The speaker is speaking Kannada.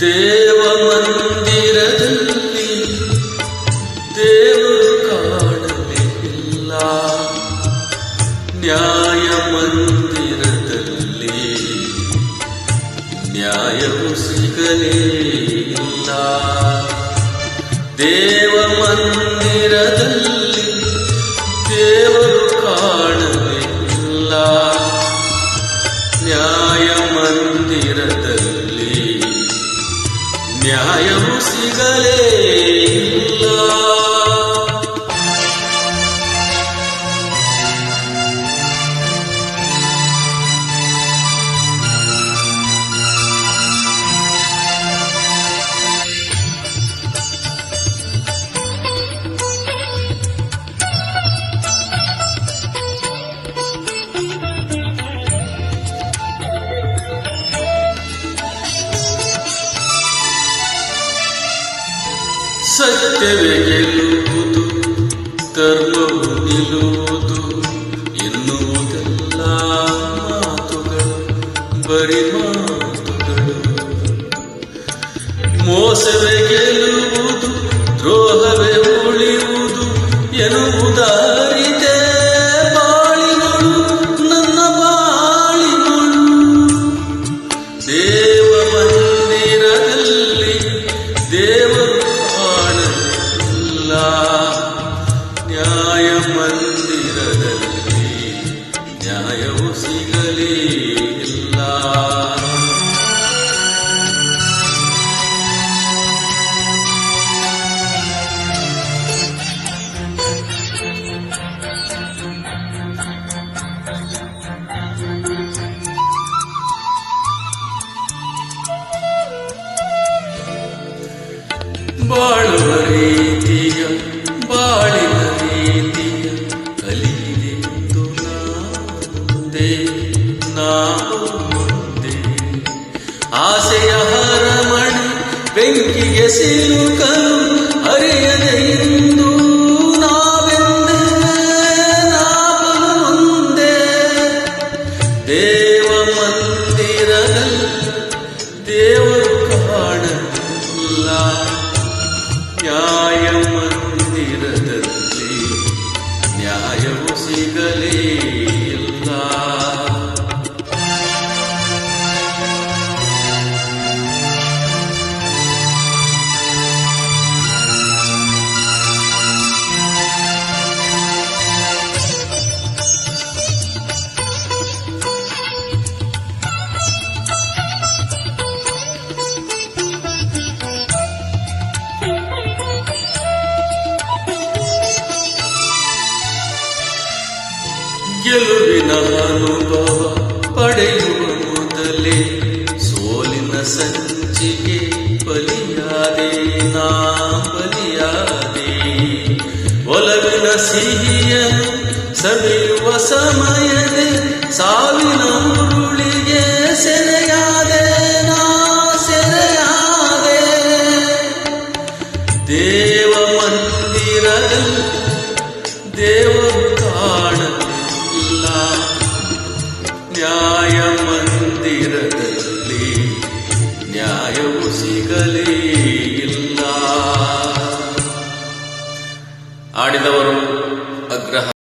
ದೇವ ಮಂದಿರದಲ್ಲಿ ದೇವರು ಕಾಣಲಿಲ್ಲ ನ್ಯಾಯ ಮಂದಿರದಲ್ಲಿ ನ್ಯಾಯವು ಸಿಗಲಿಲ್ಲ ದೇವ ನ್ಯಾಯವು ಸಿಗಲೇ ಇಲ್ಲ ಸತ್ಯವೇ ಗೆಲ್ಲುವುದು ಧರ್ಮವು ನಿಲ್ಲುವುದು ಎನ್ನುವುದೆಲ್ಲ ಮಾತುಗಳು ಬರಿ ಮಾತುಗಳು. ಮೋಸವೇ ಗೆಲ್ಲುವುದು ದ್ರೋಹವೇ ನ್ಯಾಯ ಮಂದಿರದಲ್ಲಿ ನ್ಯಾಯವು ಸಿಗಲೇ ಇಲ್ಲ ಬಾಳುವ ಮುಂದೆ ನಾವು ಮುಂದೆ. ಆಸೆಯ ಹರಮಣಿ ಬೆಂಕಿಗೆ ಸಿಲುಕಲು ಅರಿಯದೆ ಇಂದು ನಾವೆಂದೇ ನಾವನು ಮುಂದೆ. ಗೆಲುವಿನ ಅನುಭವ ಪಡೆಯುವ ಸೋಲಿನ ಸಂಚಿಗೆ ಬಲಿಯಾದೆ ನಾ ಬಲಿಯಾದೆ ಒಲವಿನ ಸಿಹಿಯನ್ನು ಸವಿಯುವ ಸಮಯದೆ ಸಾವಿನ ಉರುಳಿಗೆ ಸೆರೆಯಾದೆ, ನಾ ಸೆರೆಯಾದೆ. ದೇವ ಮಂದಿರದಲ್ಲಿ ದೇವರು ಕಾಣಲಿಲ್ಲ ನ್ಯಾಯ ಮಂದಿರದಲ್ಲಿ ನ್ಯಾಯವು ಸಿಗಲೇ ಇಲ್ಲ ಆಡಿದವರು ಅಗ್ರಹ